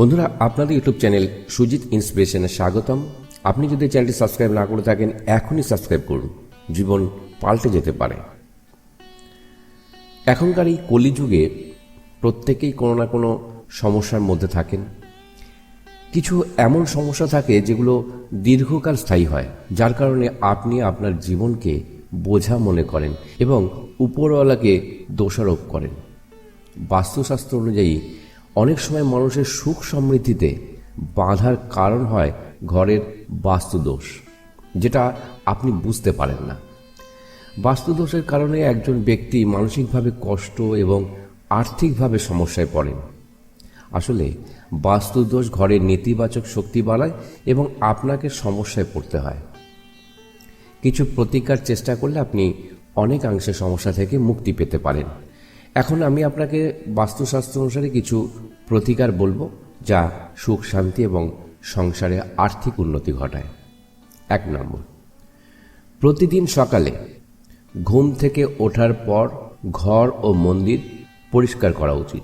বন্ধুরা, আপনাদের YouTube channel Sujit ইন্সপিরেশনে স্বাগতম। আপনি যদি চ্যানেলটি সাবস্ক্রাইব না করে থাকেন, এখনই সাবস্ক্রাইব করুন। জীবন পাল্টে যেতে পারে। এখনকার এই কলিযুগে প্রত্যেকেই কোনো না কোনো সমস্যার মধ্যে থাকেন। কিছু এমন সমস্যা থাকে যেগুলো দীর্ঘকাল স্থায়ী হয়, যার কারণে আপনি আপনার জীবনকে বোঝা মনে করেন এবং উপরওয়ালাকে দোষারোপ করেন। বাস্তুশাস্ত্র অনুযায়ী অনেক সময় মানুষের সুখ সমৃদ্ধিতে বাধার কারণ হয় ঘরের বাস্তুদোষ, যেটা আপনি বুঝতে পারেন না। বাস্তুদোষের কারণে একজন ব্যক্তি মানসিকভাবে কষ্ট এবং আর্থিকভাবে সমস্যায় পড়েন। আসলে বাস্তুদোষ ঘরের নেতিবাচক শক্তি বাড়ায় এবং আপনাকে সমস্যায় পড়তে হয়। কিছু প্রতিকার চেষ্টা করলে আপনি অনেকাংশে সমস্যা থেকে মুক্তি পেতে পারেন। এখন আমি আপনাকে বাস্তুশাস্ত্র অনুসারে কিছু প্রতিকার বলব যা সুখ, শান্তি এবং সংসারে আর্থিক উন্নতি ঘটায়। এক নম্বর, প্রতিদিন সকালে ঘুম থেকে ওঠার পর ঘর ও মন্দির পরিষ্কার করা উচিত।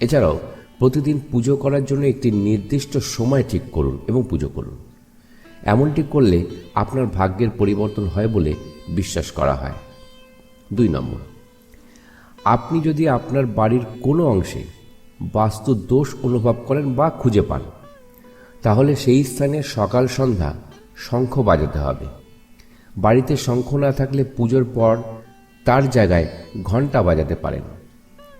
এছাড়াও প্রতিদিন পুজো করার জন্য একটি নির্দিষ্ট সময় ঠিক করুন এবং পুজো করুন। এমনটি করলে আপনার ভাগ্যের পরিবর্তন হয় বলে বিশ্বাস করা হয়। দুই নম্বর আপনি যদি আপনার বাড়ির কোনো অংশে বাস্তু দোষ অনুভব করেন বা খুঁজে পান, তাহলে সেই স্থানে সকাল সন্ধ্যা শঙ্খ বাজাতে হবে। বাড়িতে শঙ্খ না থাকলে পুজোর পর তার জায়গায় ঘণ্টা বাজাতে পারেন।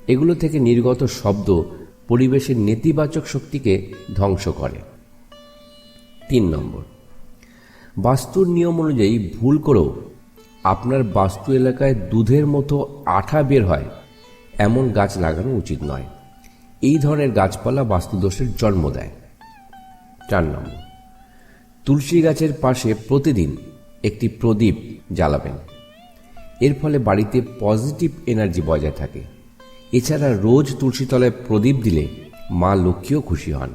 এগুলো থেকে নির্গত শব্দ পরিবেশের নেতিবাচক শক্তিকে ধ্বংস করে। তিন নম্বর। বাস্তুর নিয়ম অনুযায়ী ভুল করেও আপনার বাস্তু এলাকায় দুধের মতো আঠা বের হয়, এমন গাছ লাগানো উচিত নয়। এই ধরনের গাছপালা বাস্তুদোষের জন্ম দেয়। চার নম্বর। তুলসী গাছের পাশে প্রতিদিন একটি প্রদীপ জ্বালাবেন। এর ফলে বাড়িতে পজিটিভ এনার্জি বজায় থাকে। এছাড়া রোজ তুলসী তলায় প্রদীপ দিলে মা লক্ষ্মীও খুশি হন।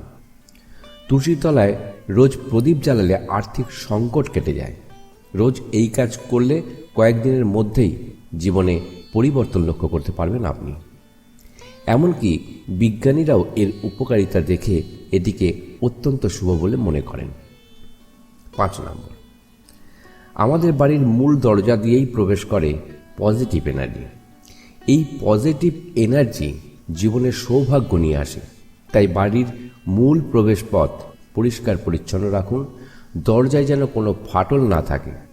তুলসীতলায় রোজ প্রদীপ জ্বালালে আর্থিক সংকট কেটে যায়। রোজ এই কাজ করলে কয়েকদিনের মধ্যেই জীবনে পরিবর্তন লক্ষ্য করতে পারবেন আপনি। এমনকি বিজ্ঞানীরাও এর উপকারিতা দেখে এটিকে অত্যন্ত শুভ বলে মনে করেন। পাঁচ নম্বর। আমাদের বাড়ির মূল দরজা দিয়েই প্রবেশ করে পজিটিভ এনার্জি। এই পজিটিভ এনার্জি জীবনে সৌভাগ্য নিয়ে আসে। তাই বাড়ির মূল প্রবেশ পথ পরিষ্কার পরিচ্ছন্ন রাখুন। দরজায় যেন কোনো ফাটল না থাকে।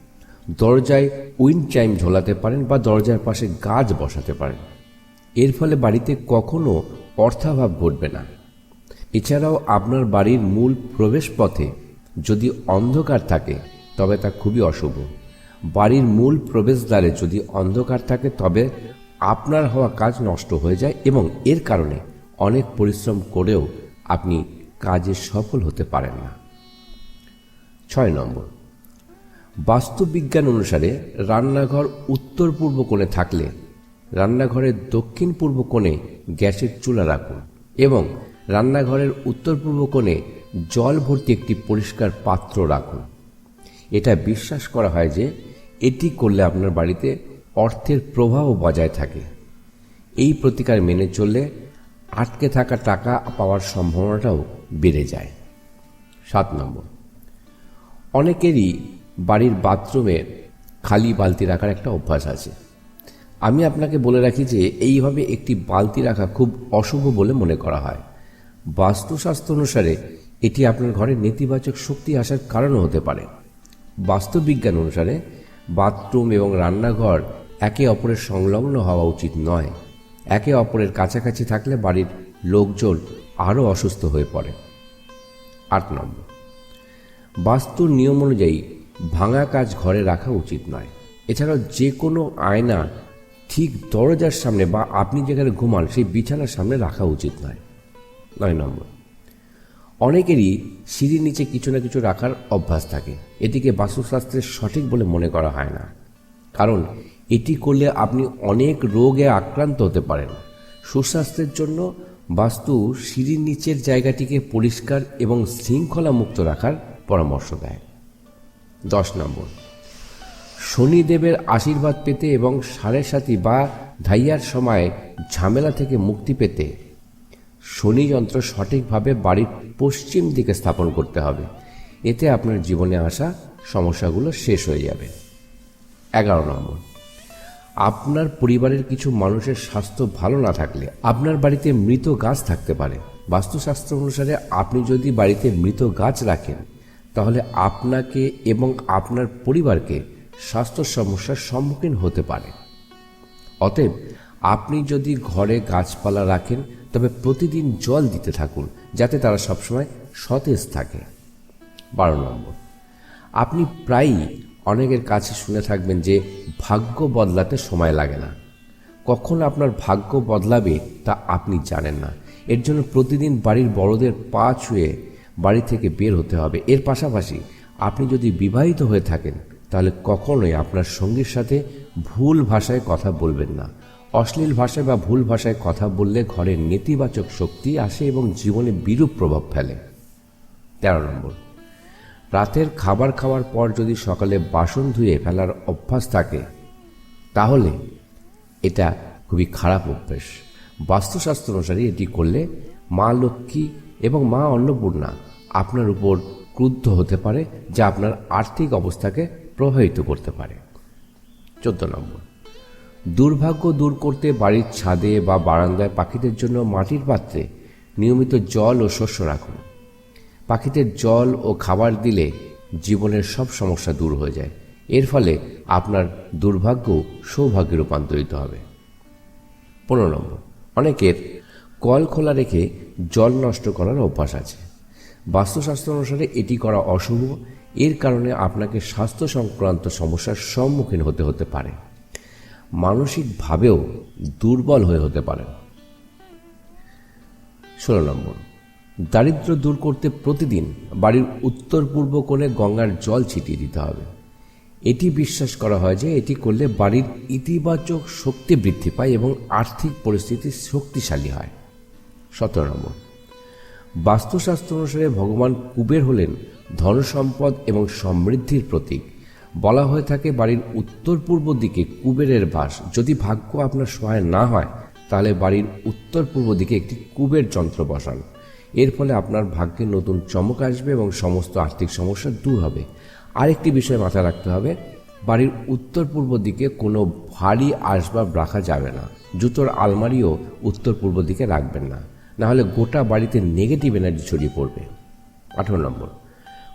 দরজায় উইন্ড চাইম ঝোলাতে পারেন বা দরজার পাশে গাছ বসাতে পারেন। এর ফলে বাড়িতে কখনো অর্থাভাব ঘটবে না। এছাড়াও আপনার বাড়ির মূল প্রবেশ পথে যদি অন্ধকার থাকে, তবে তা খুবই অশুভ। বাড়ির মূল প্রবেশদ্বারে যদি অন্ধকার থাকে, তবে আপনার হওয়া কাজ নষ্ট হয়ে যায় এবং এর কারণে অনেক পরিশ্রম করেও আপনি কাজে সফল হতে পারেন না। ছয় নম্বর। বাস্তুবিজ্ঞান অনুসারে রান্নাঘর উত্তর পূর্ব কোণে থাকলে রান্নাঘরের দক্ষিণ পূর্ব কোণে গ্যাসের চুলা রাখুন এবং রান্নাঘরের উত্তর পূর্ব কোণে জল ভর্তি একটি পরিষ্কার পাত্র রাখুন। এটা বিশ্বাস করা হয় যে এটি করলে আপনার বাড়িতে অর্থের প্রভাব বজায় থাকে। এই প্রতিকার মেনে চললে আটকে থাকা টাকা পাওয়ার সম্ভাবনাটাও বেড়ে যায়। সাত নম্বর। অনেকেরই বাড়ির বাথরুমে খালি বালতি রাখার একটা অভ্যাস আছে। আমি আপনাকে বলে রাখি যে, এইভাবে একটি বালতি রাখা খুব অশুভ বলে মনে করা হয়। বাস্তুশাস্ত্র অনুসারে, এটি আপনার ঘরে নেতিবাচক শক্তি আসার কারণও হতে পারে। বাস্তুবিজ্ঞান অনুসারে, বাথরুম এবং রান্নাঘর একে অপরের সংলগ্ন হওয়া উচিত নয়। একে অপরের কাছাকাছি থাকলে বাড়ির লোকজন আরও অসুস্থ হয়ে পড়ে। আট নম্বর। বাস্তুর নিয়ম অনুযায়ী ভাঙা কাজ ঘরে রাখা উচিত নয়। এছাড়াও যে কোনো আয়না ঠিক দরজার সামনে বা আপনি যেখানে ঘুমান সেই বিছানার সামনে রাখা উচিত নয়। নয় নম্বর, অনেকেরই সিঁড়ির নিচে কিছু না কিছু রাখার অভ্যাস থাকে। এটিকে বাস্তুশাস্ত্রের সঠিক বলে মনে করা হয় না। কারণ এটি করলে আপনি অনেক রোগে আক্রান্ত হতে পারেন। সুস্বাস্থ্যের জন্য বাস্তু সিঁড়ির নিচের জায়গাটিকে পরিষ্কার এবং শৃঙ্খলা মুক্ত রাখার পরামর্শ দেয়। দশ নম্বর। শনিদেবের আশীর্বাদ পেতে এবং সাড়ে সাতি বা ধাইয়ার সময় ঝামেলা থেকে মুক্তি পেতে শনি যন্ত্র সঠিকভাবে বাড়ির পশ্চিম দিকে স্থাপন করতে হবে। এতে আপনার জীবনে আসা সমস্যাগুলো শেষ হয়ে যাবে। এগারো নম্বর। আপনার পরিবারের কিছু মানুষের স্বাস্থ্য ভালো না থাকলে আপনার বাড়িতে মৃত গাছ থাকতে পারে। বাস্তুশাস্ত্র অনুসারে আপনি যদি বাড়িতে মৃত গাছ রাখেন তাহলে আপনাকে এবং আপনার পরিবারকে স্বাস্থ্য সমস্যার সম্মুখীন হতে পারে। অতএব আপনি যদি ঘরে গাছপালা রাখেন, তবে প্রতিদিন জল দিতে থাকুন, যাতে তারা সবসময় সতেজ থাকে। বারো নম্বর, আপনি প্রায়ই অনেকের কাছে শুনে থাকবেন যে ভাগ্য বদলাতে সময় লাগে না। কখন আপনার ভাগ্য বদলাবে তা আপনি জানেন না। এর জন্য প্রতিদিন বাড়ির বড়দের পা ছুঁয়ে বাড়ি থেকে বের হতে হবে। এর পাশাপাশি আপনি যদি বিবাহিত হয়ে থাকেন, তাহলে কখনোই আপনার সঙ্গীর সাথে ভুল ভাষায় কথা বলবেন না। অশ্লীল ভাষায় বা ভুল ভাষায় কথা বললে ঘরের নেতিবাচক শক্তি আসে এবং জীবনে বিরূপ প্রভাব ফেলে। তেরো নম্বর। রাতের খাবার খাওয়ার পর যদি সকালে বাসন ধুয়ে ফেলার অভ্যাস থাকে, তাহলে এটা খুবই খারাপ অভ্যেস। বাস্তুশাস্ত্র অনুসারে এটি করলে মা লক্ষ্মী এবং মা অন্নপূর্ণা আপনার উপর ক্রুদ্ধ হতে পারে, যা আপনার আর্থিক অবস্থাকে প্রভাবিত করতে পারে। চোদ্দ নম্বর। দুর্ভাগ্য দূর করতে বাড়ির ছাদে বা বারান্দায় পাখিদের জন্য মাটির পাত্রে নিয়মিত জল ও শস্য রাখুন। পাখিদের জল ও খাবার দিলে জীবনের সব সমস্যা দূর হয়ে যায়। এর ফলে আপনার দুর্ভাগ্য সৌভাগ্যে রূপান্তরিত হবে। পনেরো নম্বর। অনেকের কল খোলা রেখে জল নষ্ট করার অভ্যাস আছে। বাস্তুশাস্ত্র অনুসারে এটি করা অশুভ। এর কারণে আপনাকে স্বাস্থ্য সংক্রান্ত সমস্যার সম্মুখীন হতে হতে পারে। মানসিকভাবেও দুর্বল হয়ে হতে পারেন ষোলো নম্বর। দারিদ্র দূর করতে প্রতিদিন বাড়ির উত্তর পূর্ব কোণে গঙ্গার জল ছিটিয়ে দিতে হবে। এটি বিশ্বাস করা হয় যে এটি করলে বাড়ির ইতিবাচক শক্তি বৃদ্ধি পায় এবং আর্থিক পরিস্থিতি শক্তিশালী হয়। সতেরো নম্বর। বাস্তুশাস্ত্র অনুসারে ভগবান কুবের হলেন ধনসম্পদ এবং সমৃদ্ধির প্রতীক। বলা হয়ে থাকে বাড়ির উত্তর পূর্ব দিকে কুবেরের বাস। যদি ভাগ্য আপনার সহায় না হয়, তাহলে বাড়ির উত্তর পূর্ব দিকে একটি কুবের যন্ত্র বসান। এর ফলে আপনার ভাগ্যে নতুন চমক আসবে এবং সমস্ত আর্থিক সমস্যা দূর হবে। আরেকটি বিষয় মাথায় রাখতে হবে, বাড়ির উত্তর পূর্ব দিকে কোনো ভারী আসবাব রাখা যাবে না। জুতোর আলমারিও উত্তর পূর্ব দিকে রাখবেন না। নাহলে গোটা বাড়িতে নেগেটিভ এনার্জি ছড়িয়ে পড়বে। আঠারো নম্বর।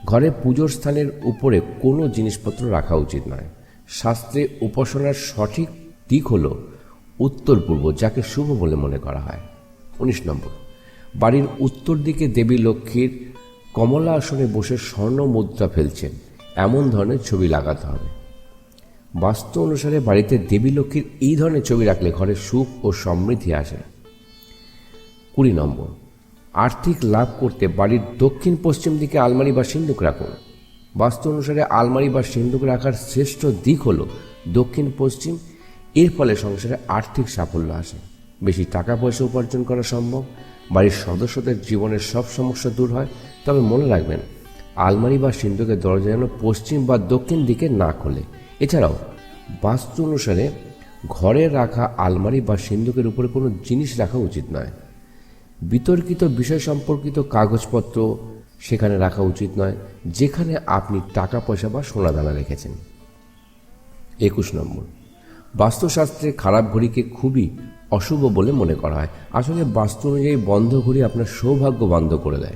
ঘরে পুজোর স্থানের উপরে কোনো জিনিসপত্র রাখা উচিত নয়। শাস্ত্রে উপাসনার সঠিক দিক হল উত্তর পূর্ব, যাকে শুভ বলে মনে করা হয়। উনিশ নম্বর। বাড়ির উত্তর দিকে দেবী লক্ষ্মীর কমলা আসনে বসে স্বর্ণ মুদ্রা ফেলছেন। এমন ধরনের ছবি লাগাতে হবে। বাস্তু অনুসারে বাড়িতে দেবী লক্ষ্মীর এই ধরনের ছবি রাখলে ঘরে সুখ ও সমৃদ্ধি আসে। কুড়ি নম্বর। আর্থিক লাভ করতে বাড়ির দক্ষিণ পশ্চিম দিকে আলমারি বা সিন্ধুক রাখুন। বাস্তু অনুসারে আলমারি বা সিন্ধুক রাখার শ্রেষ্ঠ দিক হল দক্ষিণ পশ্চিম। এর ফলে সংসারে আর্থিক সাফল্য আসে। বেশি টাকা পয়সা উপার্জন করা সম্ভব। বাড়ির সদস্যদের জীবনের সব সমস্যা দূর হয়। তবে মনে রাখবেন, আলমারি বা সিন্ধুকের দরজা যেন পশ্চিম বা দক্ষিণ দিকে না খোলে। এছাড়াও, বাস্তু অনুসারে ঘরে রাখা আলমারি বা সিন্ধুকের উপরে কোনো জিনিস রাখা উচিত নয়। বিতর্কিত বিষয় সম্পর্কিত কাগজপত্র সেখানে রাখা উচিত নয়, যেখানে আপনি টাকা, পয়সা বা সোনাদানা রেখেছেন। একুশ নম্বর। বাস্তুশাস্ত্রে খারাপ ঘড়িকে খুবই অশুভ বলে মনে করা হয়। আসলে বাস্তু অনুযায়ী বন্ধ ঘড়ি আপনার সৌভাগ্য বন্ধ করে দেয়।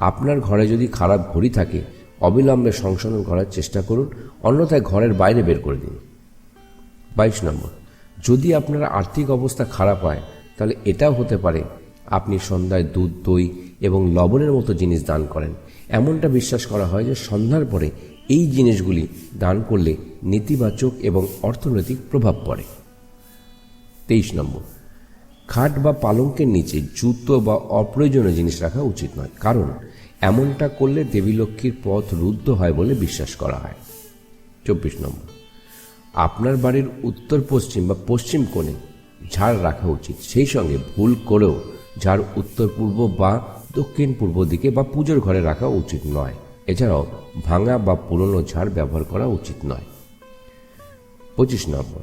আপনার ঘরে যদি খারাপ ঘড়ি থাকে, অবিলম্বে সংশোধন করার চেষ্টা করুন, অন্যথায় ঘরের বাইরে বের করে দিন। বাইশ নম্বর। যদি আপনার আর্থিক অবস্থা খারাপ হয়, তাহলে এটাও হতে পারে আপনি সন্ধ্যায় দুধ, দই এবং লবণের মতো জিনিস দান করেন। এমনটা বিশ্বাস করা হয় যে সন্ধ্যার পরে এই জিনিসগুলি দান করলে নেতিবাচক এবং অর্থনৈতিক প্রভাব পড়ে। তেইশ নম্বর। খাট বা পালঙ্কের নিচে জুতো বা অপ্রয়োজনীয় জিনিস রাখা উচিত নয়, কারণ এমনটা করলে দেবী লক্ষ্মীর পথ রুদ্ধ হয় বলে বিশ্বাস করা হয়। চব্বিশ নম্বর। আপনার বাড়ির উত্তর পশ্চিম বা পশ্চিম কোণে ঝাড় রাখা উচিত, সেই সঙ্গে ভুল করেও ঝাড় উত্তর পূর্ব বা দক্ষিণ পূর্ব দিকে বা পুজোর ঘরে রাখা উচিত নয়। এছাড়াও ভাঙা বা পুরনো ঝাড় ব্যবহার করা উচিত নয়। পঁচিশ নম্বর।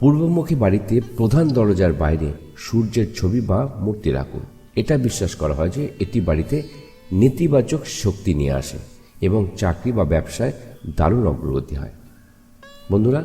পূর্বমুখী বাড়িতে প্রধান দরজার বাইরে সূর্যের ছবি বা মূর্তি রাখুন। এটা বিশ্বাস করা হয় যে এটি বাড়িতে নেতিবাচক শক্তি নিয়ে আসে এবং চাকরি বা ব্যবসায় দারুণ অগ্রগতি হয়। বন্ধুরা